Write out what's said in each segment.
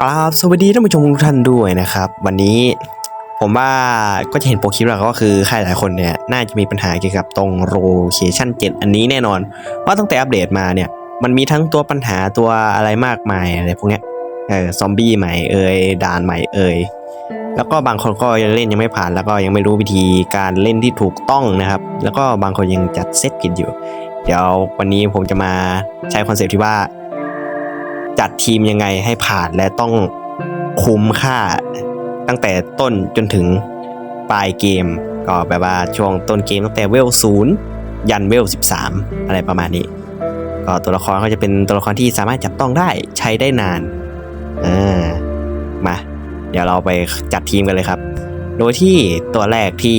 กราบสวัสดีท่านผู้ชมทุกท่านด้วยนะครับ วันนี้ผมว่าก็จะเห็นโปรคลิปแล้วก็คือใครหลายคนเนี่ยน่าจะมีปัญหาเกี่ยวกับตรงโลเคชั่น7อันนี้แน่นอน ว่าตั้งแต่อัปเดตมาเนี่ย มันมีทั้งตัวปัญหาตัวอะไรมากมายอะไรพวกนี้เออซอมบี้ใหม่เอ่ยด่านใหม่เอ่ยแล้วก็บางคนก็ยังเล่นยังไม่ผ่าน แล้วก็ยังไม่รู้วิธีการเล่นที่ถูกต้องนะครับ แล้วก็บางคนยังจัดเซตผิดอยู่ เดี๋ยววันนี้ผมจะมาใช้คอนเซปต์ที่ว่า จัดทีมยังไงให้ผ่านและต้องคุ้มค่าตั้งแต่ต้นจนถึงปลายเกม ก็แบบว่าช่วงต้นเกมตั้งแต่เวลศูนย์ยันเวล 13 อะไรประมาณนี้ ก็ตัวละครก็จะเป็นตัวละครที่สามารถจับต้องได้ใช้ได้นานอ่ามา เดี๋ยวเราไปจัดทีมกันเลยครับ โดยที่ตัวแรกที่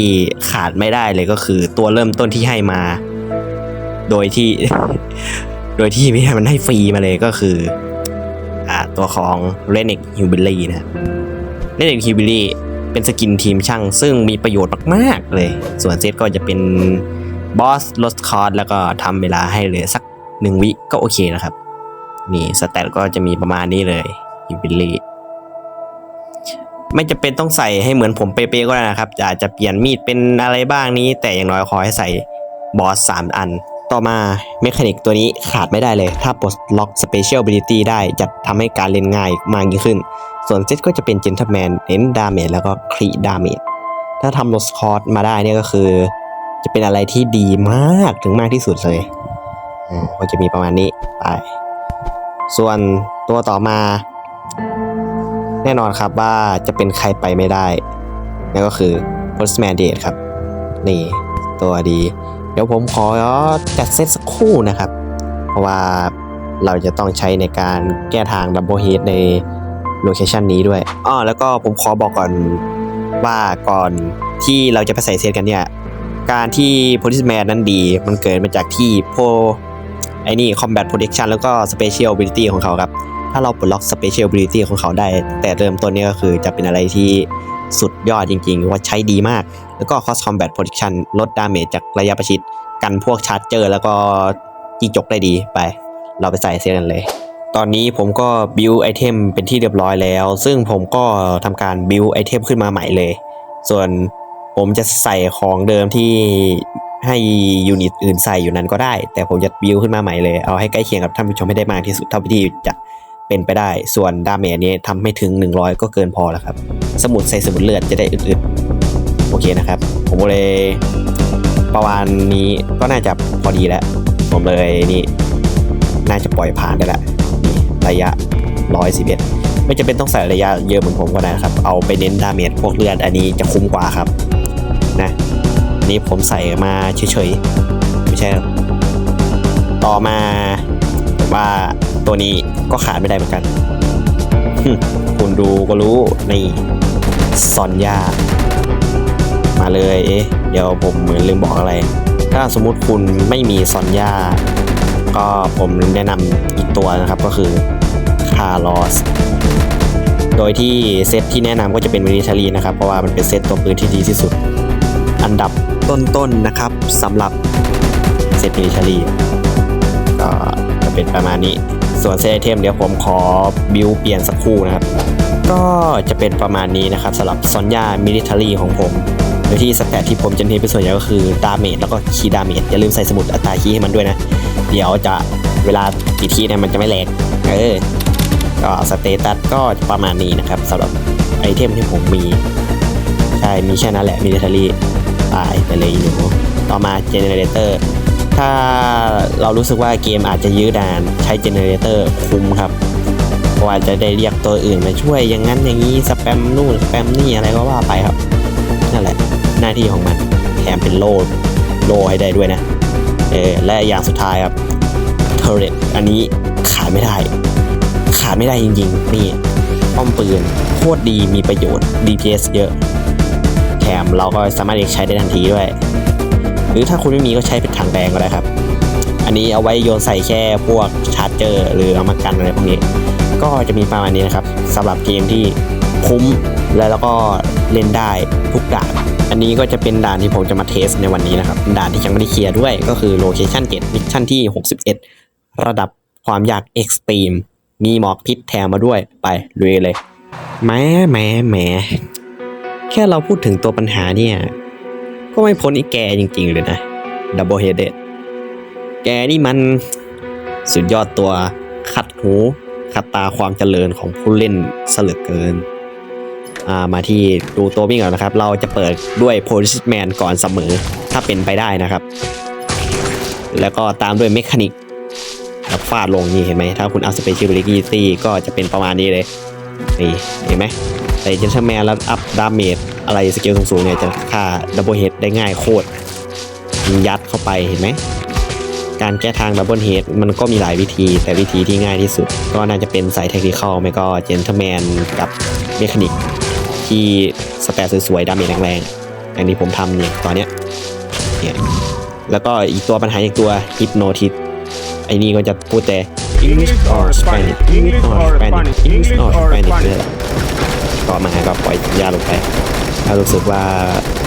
ขาดไม่ได้เลยก็คือตัวเริ่มต้นที่ให้มา โดยที่ โดยที่ไม่ให้มันให้ฟรีมาเลยก็คือ ตัวของ r e n e c h u b i l y นะ r e n e c h u b i l y เป็นสกินทีมช่าง ซึ่งมีประโยชน์มาก ๆ เลย ส่วนเซตก็จะเป็นบอสลดคอร์สแล้วก็ทำเวลาให้เหลือสักหนึ่งวิก็โอเคนะครับ นี่สแตทก็จะมีประมาณนี้เลย u b i l y ไม่จะเป็นต้องใส่ให้เหมือนผมเป๊ะๆก็ได้นะครับอาจจะเปลี่ยนมีดเป็นอะไรบ้างนี้ แต่อย่างน้อยขอให้ใส่บอสสามอัน ต่อมาเมคานิกตัวนี้ขาดไม่ได้เลย ถ้าปลดล็อก Special Ability ได้จะทำให้การเล่นง่ายมากยิ่งขึ้น ส่วนเซตก็จะเป็น Gentleman เน้นดาเมจแล้วก็ครีดาเมจถ้าทำลดคอร์สมาได้เนี่ยก็คือ จะเป็นอะไรที่ดีมากถึงมากที่สุดเลยอ่าก็จะมีประมาณนี้ไปส่วนตัวต่อมา แน่นอนครับว่าจะเป็นใครไปไม่ได้นั่นก็คือ Postman Date ครับ นี่ตัวดี เดี๋ยวผมขอจัดเซตสักครู่นะครับ เพราะว่าเราจะต้องใช้ในการแก้ทางดับเบิลเฮดในโลเคชันนี้ด้วยอ้อแล้วก็ผมขอบอกก่อนว่าก่อนที่เราจะไปใส่เซตกันเนี่ย การที่ Policeman นั้นดีมันเกิดมาจากที่พวกไอ้นี่ Combat Protection แล้วก็ Special Ability ของเขาครับ ถ้าเราปลดล็อก Special Ability ของเขาได้ แต่เริ่มต้นนี่ก็คือจะเป็นอะไรที่ สุดยอดจริงๆ ว่าใช้ดีมาก แล้วก็ Cross Combat Protection ลดดาเมจจากระยะประชิด กันพวกชาร์จเจอร์ แล้วก็จีจกได้ดีไป เราไปใส่เซตกันเลย ตอนนี้ผมก็บิวไอเทมเป็นที่เรียบร้อยแล้ว ซึ่งผมก็ทำการบิวไอเทมขึ้นมาใหม่เลย ส่วนผมจะใส่ของเดิมที่ให้ยูนิตอื่นใส่อยู่นั้นก็ได้ แต่ผมจะบิวขึ้นมาใหม่เลย เอาให้ใกล้เคียงกับท่านผู้ชมให้ได้มากที่สุดเท่าที่จะ เป็นไปได้ ส่วนดาเมจนี้ทำไม่ถึง 100 ก็เกินพอแล้วครับ สมุดใส่สมุดเลือดจะได้อึดๆ โอเคนะครับ ผมเลยประมาณนี้ก็น่าจะพอดีแล้ว ผมเลยนี่ น่าจะปล่อยผ่านได้ละระยะ 111 ไม่จะเป็นต้องใส่ระยะเยอะเหมือนผมก็ได้ครับ เอาไปเน้นดาเมจพวกเลือดอันนี้จะคุ้มกว่าครับ นะอันนี้ผมใส่มาเฉยๆ ไม่ใช่ ต่อมาผมว่า ตัวนี้ก็ขาดไม่ได้เหมือนกัน คุณดูก็รู้นี่ซอนยามาเลยเอ๊ะเดี๋ยวผมเหมือนลืมบอกอะไร ถ้าสมมุติคุณไม่มีซอนยาก็ผมแนะนำอีกตัวนะครับก็คือคาร์ลอสโดยที่เซตที่แนะนำก็จะเป็นมิลิทอรีนะครับ เพราะว่ามันเป็นเซตตัวปืนที่ดีที่สุด อันดับต้นๆนนะครับสำหรับเซตมิลิทอรีก็จะเป็นประมาณนี้ ส่วนเซตไอเทมเดี๋ยวผมขอบิวเปลี่ยนสักครู่นะครับ ก็จะเป็นประมาณนี้นะครับสำหรับซอนยามิลิเทอรี่ของผมโดยที่สแตทที่ผมจะเน้นเป็นส่วนใหญ่ก็คือดาเมจแล้วก็คีดาเมจอย่าลืมใส่สมุดอัตราคีให้มันด้วยนะ เดี๋ยวจะเวลากี่ทีเนี่ยมันจะไม่แหลกเออก็สเตตัสก็ประมาณนี้นะครับสำหรับไอเทมที่ผมมี ใช่ มีแค่นั้นแหละมิลิเทอรี่ตายไปเลยหนูต่อมาเจเนเรเตอร์ ถ้าเรารู้สึกว่าเกมอาจจะยื้อนานใช้เจเนเรเตอร์คุ้มครับเพราะว่าจะได้เรียกตัวอื่นมาช่วยอย่างนั้นอย่างนี้สแปมนู่นสแปมนี่อะไรก็ว่าไปครับนั่นแหละหน้าที่ของมันแถมเป็นโล่โล่ให้ได้ด้วยนะเออและอย่างสุดท้ายครับเทเรตอันนี้ขาดไม่ได้ ขาดไม่ได้จริงๆ นี่ป้อมปืนโคตรดีมีประโยชน์ DPS เยอะ แถมเราก็สามารถเรียกใช้ได้ทันทีด้วย หรือถ้าคุณไม่มีก็ใช้เป็นถังแดงก็ได้ครับ อันนี้เอาไว้โยนใส่แค่พวกชาร์จเจอร์หรือเอามากันอะไรพวกนี้ ก็จะมีประมาณนี้นะครับสำหรับเกมที่คุ้มและแล้วก็เล่นได้ทุกด่าน อันนี้ก็จะเป็นด่านที่ผมจะมาเทสในวันนี้นะครับ ด่านที่ยังไม่ได้เคลียร์ด้วยก็คือ Location 7 Mission ที่ 61 ระดับความยาก Extreme มีหมอกพิษแถมมาด้วยไปลุยเลยแหมแหมแหมแค่เราพูดถึงตัวปัญหาเนี่ย ก็ไม่พ้นอีแกจริง ๆ เลยนะดับเบิลเฮดเดแกนี่มันสุดยอดตัวขัดหูขัดตาความเจริญของผู้เล่นเสลือเกิน อ่ามาที่ดูตัววิ่งก่อนนะครับ เราจะเปิดด้วย Policeman ก่อนเสมอถ้าเป็นไปได้นะครับ แล้วก็ตามด้วย Mechanic แล้วฟาดลงนี่เห็นไหมถ้าคุณเอา Special Ability ก็จะเป็นประมาณนี้เลย นี่เห็นไหม ใส่ Gentleman แล้วอัพดาเมจอะไรสกิลสูงๆเนี่ยจะฆ่า Double Head ได้ง่ายโคตรยัดเข้าไปเห็นไหมการแก้ทางดับเบิลเฮดมันก็มีหลายวิธี แต่วิธีที่ง่ายที่สุด ก็น่าจะเป็นใส่เทคนิคอลไม่ก็เจนเท l แมนกับเมคานิก ที่สแตทสวยๆดาเมจแรงๆอย่างที่ผมทำเนี่ยตอนเนี้ยเนี่ยแล้วก็อีกตัวปัญหาอีกตัวฮิปโนทิสไอ้นี่ก็จะพูดแต่ English or Spanish English or Spanish English or Spanish ก็มาก็ปล่อยยาลงไปถ้ารู้สึกว่า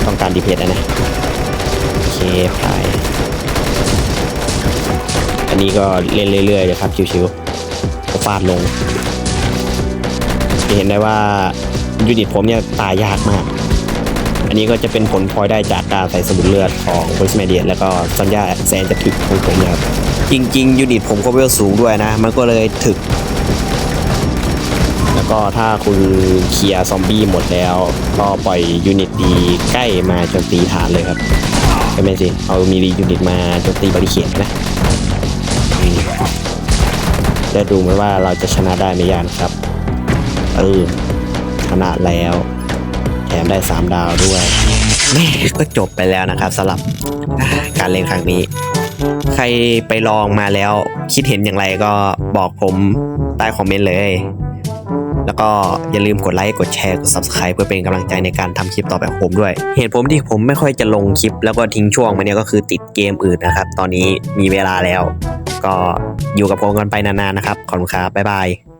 ต้องการดีเพจนะโอเคไปอันนี้ก็เล่นเรื่อยๆเลยครับชิวๆก็ฟาดลงจะเห็นได้ว่ายูนิตผมเนี่ยตายยากมาก อันนี้ก็จะเป็นผลพลอยได้จากการใส่สมุนเลือดของโพลิสเมเดียแล้วก็ซอนยาแซนจะถึกของผมนะครับจริงๆยูนิตผมก็เวลสูงด้วยนะ มันก็เลยถึก ก็ถ้าคุณเคลียร์ซอมบี้หมดแล้ว ก็ปล่อยยูนิตดีใกล้มาโจมตีฐานเลยครับก็ไม่สิ เอามีดียูนิตมาโจมตีบริเขตนะจะดูไหมว่าเราจะชนะได้ไหมยานครับเออชนะแล้ว แถมได้ 3 ดาวด้วยแม่ก็จบไปแล้วนะครับสำหรับการเล่นครั้งนี้ ใครไปลองมาแล้วคิดเห็นอย่างไรก็บอกผมใต้คอมเมนต์เลย แล้วก็อย่าลืมกดไลค์กดแชร์กด Subscribe เพื่อเป็นกำลังใจในการทำคลิปต่อไปของผมด้วย เหตุผมที่ผมไม่ค่อยจะลงคลิป แล้วก็ทิ้งช่วงมาเนี่ยก็คือติดเกมอื่นนะครับ ตอนนี้มีเวลาแล้ว ก็อยู่กับผมกันไปนานๆนะครับขอบคุณครับบ๊ายบาย